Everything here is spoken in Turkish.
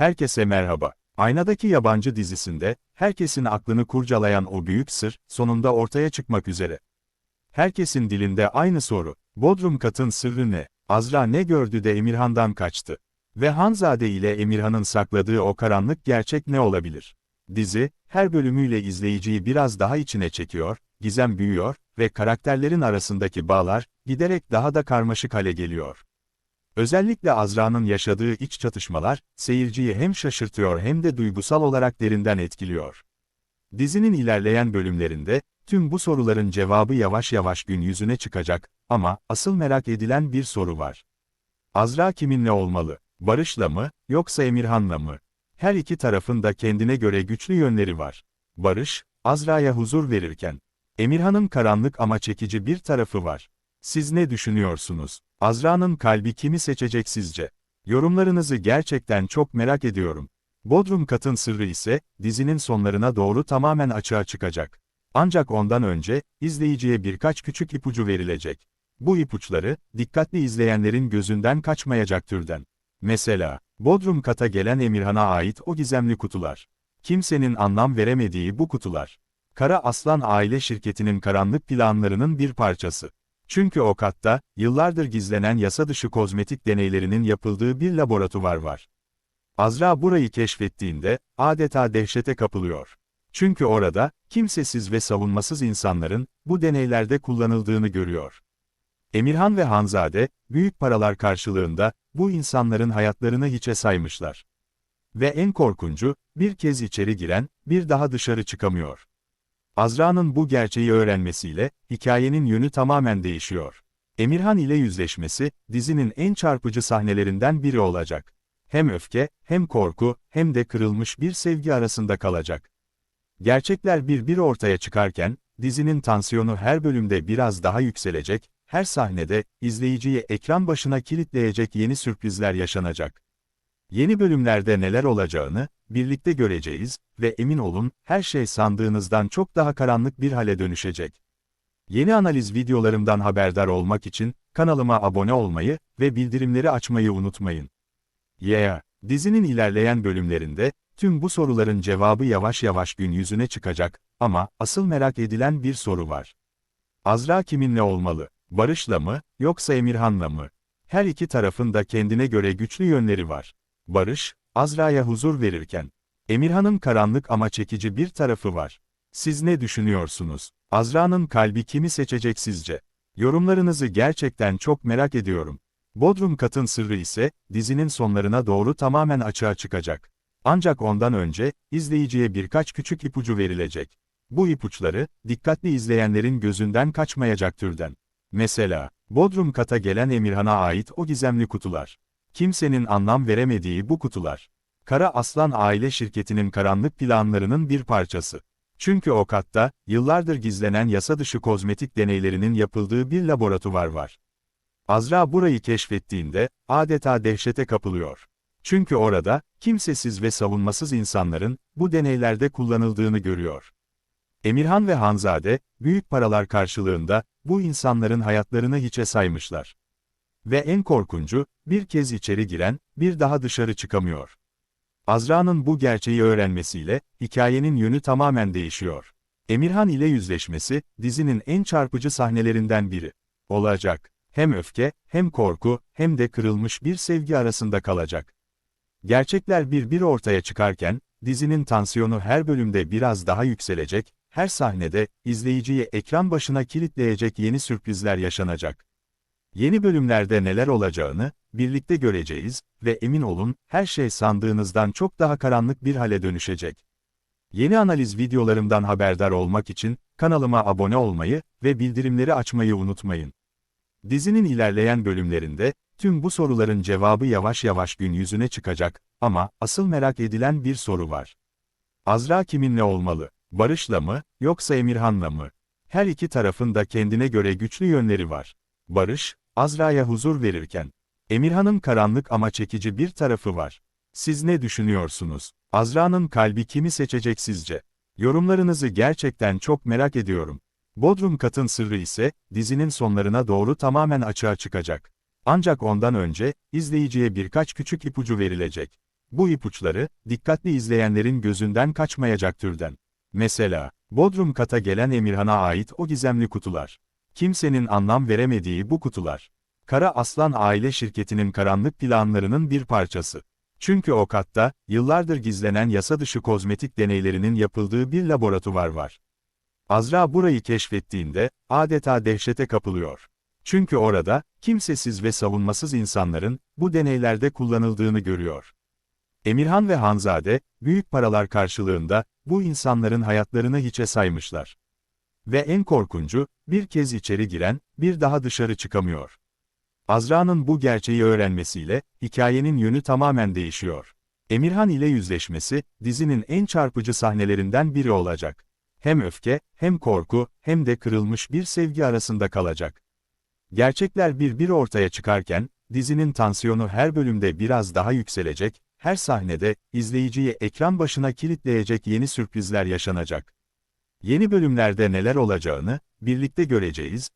Herkese merhaba. Aynadaki Yabancı dizisinde, herkesin aklını kurcalayan o büyük sır, sonunda ortaya çıkmak üzere. Herkesin dilinde aynı soru. Bodrum katın sırrı ne? Azra ne gördü de Emirhan'dan kaçtı? Ve Hanzade ile Emirhan'ın sakladığı o karanlık gerçek ne olabilir? Dizi, her bölümüyle izleyiciyi biraz daha içine çekiyor, gizem büyüyor ve karakterlerin arasındaki bağlar, giderek daha da karmaşık hale geliyor. Özellikle Azra'nın yaşadığı iç çatışmalar, seyirciyi hem şaşırtıyor hem de duygusal olarak derinden etkiliyor. Dizinin ilerleyen bölümlerinde, tüm bu soruların cevabı yavaş yavaş gün yüzüne çıkacak, ama asıl merak edilen bir soru var. Azra kiminle olmalı? Barış'la mı, yoksa Emirhan'la mı? Her iki tarafın da kendine göre güçlü yönleri var. Barış, Azra'ya huzur verirken, Emirhan'ın karanlık ama çekici bir tarafı var. Siz ne düşünüyorsunuz? Azra'nın kalbi kimi seçecek sizce? Yorumlarınızı gerçekten çok merak ediyorum. Bodrum Kat'ın sırrı ise, dizinin sonlarına doğru tamamen açığa çıkacak. Ancak ondan önce, izleyiciye birkaç küçük ipucu verilecek. Bu ipuçları, dikkatli izleyenlerin gözünden kaçmayacak türden. Mesela, Bodrum Kat'a gelen Emirhan'a ait o gizemli kutular. Kimsenin anlam veremediği bu kutular. Kara Aslan aile şirketinin karanlık planlarının bir parçası. Çünkü o katta, yıllardır gizlenen yasa dışı kozmetik deneylerinin yapıldığı bir laboratuvar var. Azra burayı keşfettiğinde, adeta dehşete kapılıyor. Çünkü orada, kimsesiz ve savunmasız insanların, bu deneylerde kullanıldığını görüyor. Emirhan ve Hanzade, büyük paralar karşılığında, bu insanların hayatlarını hiçe saymışlar. Ve en korkuncu, bir kez içeri giren, bir daha dışarı çıkamıyor. Azra'nın bu gerçeği öğrenmesiyle, hikayenin yönü tamamen değişiyor. Emirhan ile yüzleşmesi, dizinin en çarpıcı sahnelerinden biri olacak. Hem öfke, hem korku, hem de kırılmış bir sevgi arasında kalacak. Gerçekler bir bir ortaya çıkarken, dizinin tansiyonu her bölümde biraz daha yükselecek, her sahnede, izleyiciyi ekran başına kilitleyecek yeni sürprizler yaşanacak. Yeni bölümlerde neler olacağını, birlikte göreceğiz ve emin olun, her şey sandığınızdan çok daha karanlık bir hale dönüşecek. Yeni analiz videolarımdan haberdar olmak için, kanalıma abone olmayı ve bildirimleri açmayı unutmayın. Yeah! Dizinin ilerleyen bölümlerinde, tüm bu soruların cevabı yavaş yavaş gün yüzüne çıkacak, ama asıl merak edilen bir soru var. Azra kiminle olmalı? Barış'la mı, yoksa Emirhan'la mı? Her iki tarafın da kendine göre güçlü yönleri var. Barış, Azra'ya huzur verirken, Emirhan'ın karanlık ama çekici bir tarafı var. Siz ne düşünüyorsunuz? Azra'nın kalbi kimi seçecek sizce? Yorumlarınızı gerçekten çok merak ediyorum. Bodrum Kat'ın sırrı ise, dizinin sonlarına doğru tamamen açığa çıkacak. Ancak ondan önce, izleyiciye birkaç küçük ipucu verilecek. Bu ipuçları, dikkatli izleyenlerin gözünden kaçmayacak türden. Mesela, Bodrum Kat'a gelen Emirhan'a ait o gizemli kutular. Kimsenin anlam veremediği bu kutular. Kara Aslan aile şirketinin karanlık planlarının bir parçası. Çünkü o katta, yıllardır gizlenen yasa dışı kozmetik deneylerinin yapıldığı bir laboratuvar var. Azra burayı keşfettiğinde, adeta dehşete kapılıyor. Çünkü orada, kimsesiz ve savunmasız insanların, bu deneylerde kullanıldığını görüyor. Emirhan ve Hanzade, büyük paralar karşılığında, bu insanların hayatlarını hiçe saymışlar. Ve en korkuncu, bir kez içeri giren, bir daha dışarı çıkamıyor. Azra'nın bu gerçeği öğrenmesiyle, hikayenin yönü tamamen değişiyor. Emirhan ile yüzleşmesi, dizinin en çarpıcı sahnelerinden biri. Olacak. Hem öfke, hem korku, hem de kırılmış bir sevgi arasında kalacak. Gerçekler bir bir ortaya çıkarken, dizinin tansiyonu her bölümde biraz daha yükselecek, her sahnede, izleyiciyi ekran başına kilitleyecek yeni sürprizler yaşanacak. Yeni bölümlerde neler olacağını, birlikte göreceğiz ve emin olun, her şey sandığınızdan çok daha karanlık bir hale dönüşecek. Yeni analiz videolarımdan haberdar olmak için, kanalıma abone olmayı ve bildirimleri açmayı unutmayın. Dizinin ilerleyen bölümlerinde, tüm bu soruların cevabı yavaş yavaş gün yüzüne çıkacak, ama asıl merak edilen bir soru var. Azra kiminle olmalı? Barış'la mı, yoksa Emirhan'la mı? Her iki tarafın da kendine göre güçlü yönleri var. Barış, Azra'ya huzur verirken, Emirhan'ın karanlık ama çekici bir tarafı var. Siz ne düşünüyorsunuz? Azra'nın kalbi kimi seçecek sizce? Yorumlarınızı gerçekten çok merak ediyorum. Bodrum Kat'ın sırrı ise, dizinin sonlarına doğru tamamen açığa çıkacak. Ancak ondan önce, izleyiciye birkaç küçük ipucu verilecek. Bu ipuçları, dikkatli izleyenlerin gözünden kaçmayacak türden. Mesela, Bodrum kata gelen Emirhan'a ait o gizemli kutular. Kimsenin anlam veremediği bu kutular. Kara Aslan aile şirketinin karanlık planlarının bir parçası. Çünkü o katta, yıllardır gizlenen yasa dışı kozmetik deneylerinin yapıldığı bir laboratuvar var. Azra burayı keşfettiğinde, adeta dehşete kapılıyor. Çünkü orada, kimsesiz ve savunmasız insanların, bu deneylerde kullanıldığını görüyor. Emirhan ve Hanzade, büyük paralar karşılığında, bu insanların hayatlarını hiçe saymışlar. Ve en korkuncu, bir kez içeri giren, bir daha dışarı çıkamıyor. Azra'nın bu gerçeği öğrenmesiyle, hikayenin yönü tamamen değişiyor. Emirhan ile yüzleşmesi, dizinin en çarpıcı sahnelerinden biri olacak. Hem öfke, hem korku, hem de kırılmış bir sevgi arasında kalacak. Gerçekler bir bir ortaya çıkarken, dizinin tansiyonu her bölümde biraz daha yükselecek, her sahnede, izleyiciyi ekran başına kilitleyecek yeni sürprizler yaşanacak. Yeni bölümlerde neler olacağını, birlikte göreceğiz,